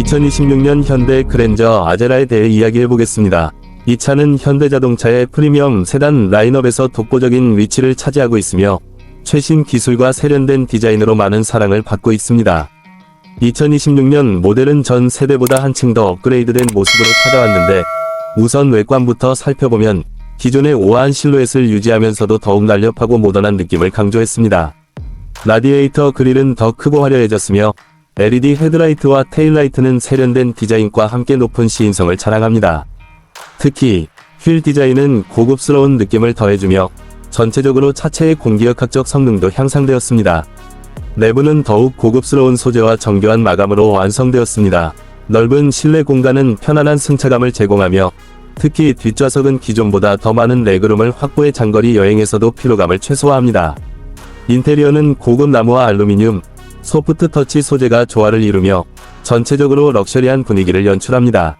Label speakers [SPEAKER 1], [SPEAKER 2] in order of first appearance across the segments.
[SPEAKER 1] 2026년 현대 그랜저 아제라에 대해 이야기해 보겠습니다. 이 차는 현대자동차의 프리미엄 세단 라인업에서 독보적인 위치를 차지하고 있으며 최신 기술과 세련된 디자인으로 많은 사랑을 받고 있습니다. 2026년 모델은 전 세대보다 한층 더 업그레이드된 모습으로 찾아왔는데 우선 외관부터 살펴보면 기존의 우아한 실루엣을 유지하면서도 더욱 날렵하고 모던한 느낌을 강조했습니다. 라디에이터 그릴은 더 크고 화려해졌으며 LED 헤드라이트와 테일라이트는 세련된 디자인과 함께 높은 시인성을 자랑합니다. 특히 휠 디자인은 고급스러운 느낌을 더해주며 전체적으로 차체의 공기역학적 성능도 향상되었습니다. 내부는 더욱 고급스러운 소재와 정교한 마감으로 완성되었습니다. 넓은 실내 공간은 편안한 승차감을 제공하며 특히 뒷좌석은 기존보다 더 많은 레그룸을 확보해 장거리 여행에서도 피로감을 최소화합니다. 인테리어는 고급 나무와 알루미늄, 소프트 터치 소재가 조화를 이루며 전체적으로 럭셔리한 분위기를 연출합니다.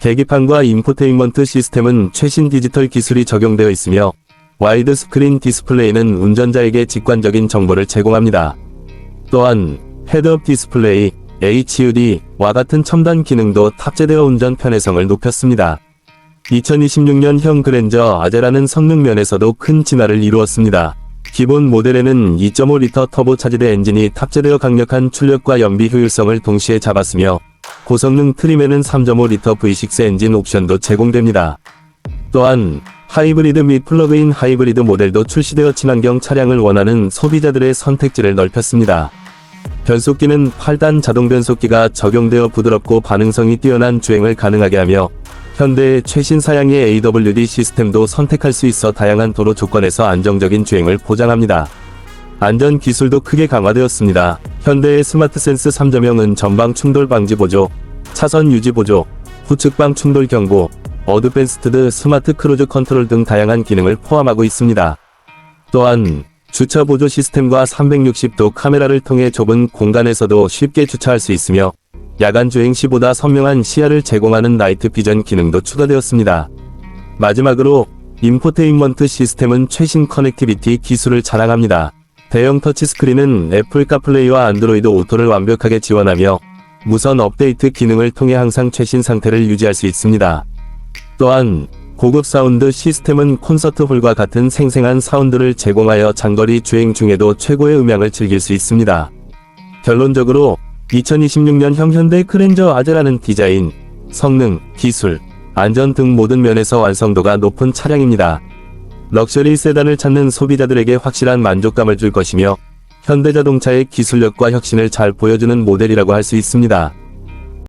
[SPEAKER 1] 계기판과 인포테인먼트 시스템은 최신 디지털 기술이 적용되어 있으며 와이드 스크린 디스플레이는 운전자에게 직관적인 정보를 제공합니다. 또한 헤드업 디스플레이, HUD와 같은 첨단 기능도 탑재되어 운전 편의성을 높였습니다. 2026년형 그랜저 아제라는 성능 면에서도 큰 진화를 이루었습니다. 기본 모델에는 2.5리터 터보 차지대 엔진이 탑재되어 강력한 출력과 연비 효율성을 동시에 잡았으며 고성능 트림에는 3.5리터 V6 엔진 옵션도 제공됩니다. 또한 하이브리드 및 플러그인 하이브리드 모델도 출시되어 친환경 차량을 원하는 소비자들의 선택지를 넓혔습니다. 변속기는 8단 자동 변속기가 적용되어 부드럽고 반응성이 뛰어난 주행을 가능하게 하며 현대의 최신 사양의 AWD 시스템도 선택할 수 있어 다양한 도로 조건에서 안정적인 주행을 보장합니다. 안전 기술도 크게 강화되었습니다. 현대의 스마트 센스 3.0은 전방 충돌 방지 보조, 차선 유지 보조, 후측방 충돌 경고, 어드밴스드 스마트 크루즈 컨트롤 등 다양한 기능을 포함하고 있습니다. 또한 주차 보조 시스템과 360도 카메라를 통해 좁은 공간에서도 쉽게 주차할 수 있으며 야간 주행 시보다 선명한 시야를 제공하는 나이트 비전 기능도 추가되었습니다. 마지막으로 인포테인먼트 시스템은 최신 커넥티비티 기술을 자랑합니다. 대형 터치스크린은 애플 카플레이와 안드로이드 오토를 완벽하게 지원하며 무선 업데이트 기능을 통해 항상 최신 상태를 유지할 수 있습니다. 또한 고급 사운드 시스템은 콘서트 홀과 같은 생생한 사운드를 제공하여 장거리 주행 중에도 최고의 음향을 즐길 수 있습니다. 결론적으로 2026년 형 현대 크랜저 아제라는 디자인, 성능, 기술, 안전 등 모든 면에서 완성도가 높은 차량입니다. 럭셔리 세단을 찾는 소비자들에게 확실한 만족감을 줄 것이며 현대자동차의 기술력과 혁신을 잘 보여주는 모델이라고 할 수 있습니다.